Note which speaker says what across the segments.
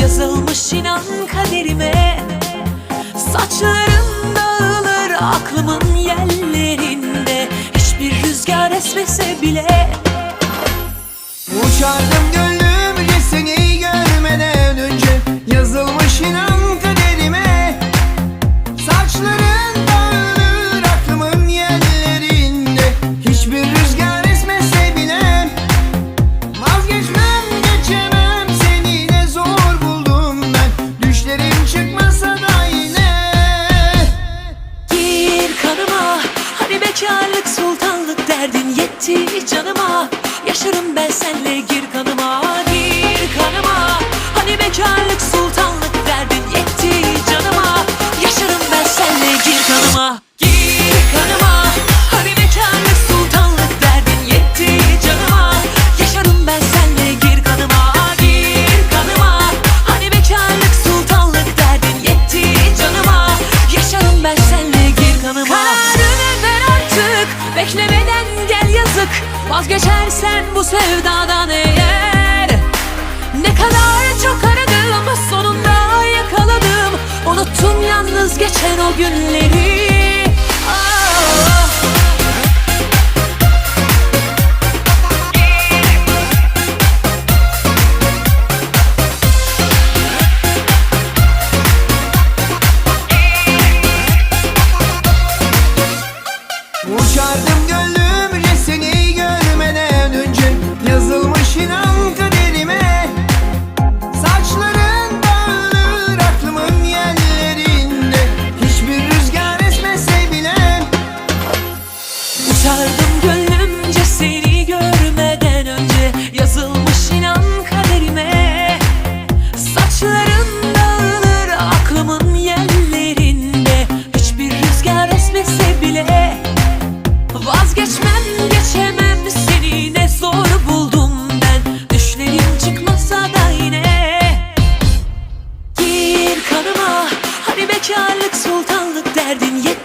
Speaker 1: Yazılmış inan kaderime. Saçlarım dağılır aklımın yellerinde. Hiçbir rüzgar esmese bile.
Speaker 2: Uçardım derdin yetti canıma. Yaşarım ben senle gir kanıma Gir kanıma. Hani bekarlık sultanlık derdin yetti canıma. Yaşarım ben senle gir kanıma Gir kanıma. Hani bekarlık sultanlık derdin yetti canıma. Yaşarım ben senle gir kanıma Gir kanıma. Hani bekarlık sultanlık derdin yetti canıma. Yaşarım ben senle gir kanıma. Kararını ver artık Beklemeden yazık Vazgeçersen bu sevdadan eğer Ne kadar çok aradım Sonunda yakaladım. Unuttum yalnız geçen o günleri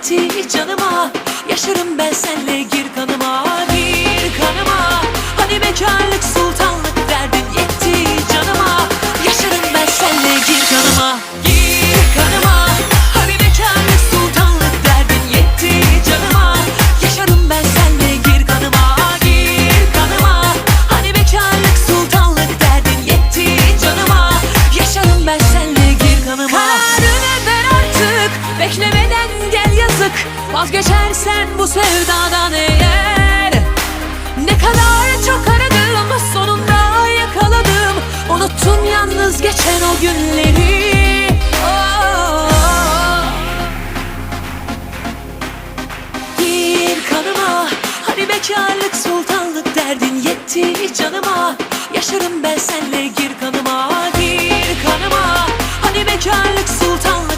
Speaker 2: yetti canıma. Yaşarım ben senle Beklemeden gel yazık Vazgeçersen bu sevdadan eğer. Ne kadar çok aradım Sonunda yakaladım. Unuttum yalnız geçen o günleri. Oh. Gir kanıma Hani bekarlık sultanlık derdin yetti canıma. Yaşarım ben senle gir kanıma Gir kanıma. Hani bekarlık sultanlık